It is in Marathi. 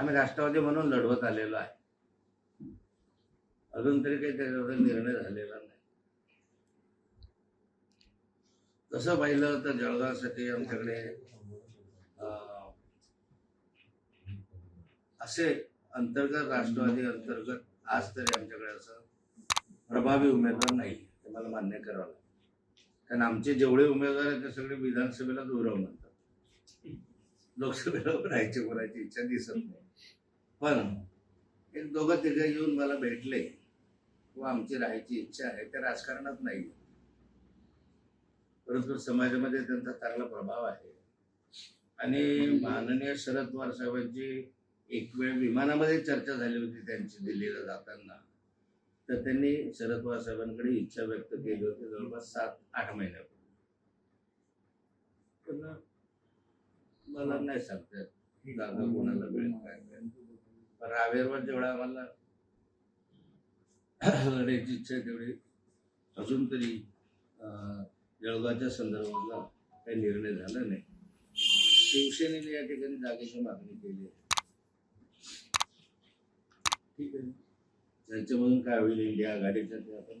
आम्ही राष्ट्रवादी म्हणून लढवत आलेलो आहे. अजून तरी काही त्याच्यावर निर्णय झालेला नाही. तसं पाहिलं तर जळगावसाठी आमच्याकडे असे अंतर्गत राष्ट्रवादी अंतर्गत आज तरी आमच्याकडे असं प्रभावी उमेदवार नाही ते मला मान्य करावं लागेल. कारण आमचे जेवढे उमेदवार आहेत ते सगळे विधानसभेला गौरव म्हणतात. लोकसभेला राहायची बोलायची इच्छा दिसत नाही. पण एक दोघं तिघं येऊन मला भेटले. व आमची राहायची इच्छा आहे त्या राजकारणात नाही परंतु समाजामध्ये त्यांचा चांगला प्रभाव आहे. आणि माननीय शरद पवार साहेबांची एक वेळ विमानामध्ये चर्चा झाली होती त्यांची दिल्लीला जाताना. तर त्यांनी शरद पवार साहेबांकडे इच्छा व्यक्त केली होती जवळपास सात आठ महिन्यापूर्वी. मला नाही सांगता येत. जागा कोणाला मिळेल काय मिळेल. पण रावेरवर जेवढा आम्हाला लढायची इच्छा तेवढी अजून तरी जळगावच्या संदर्भातला काही निर्णय झाला नाही. शिवसेनेने या ठिकाणी जागेची मागणी केली आहे. ठीक आहे. त्यांच्यामधून काय होईल इंडिया आघाडीचं ते आपण.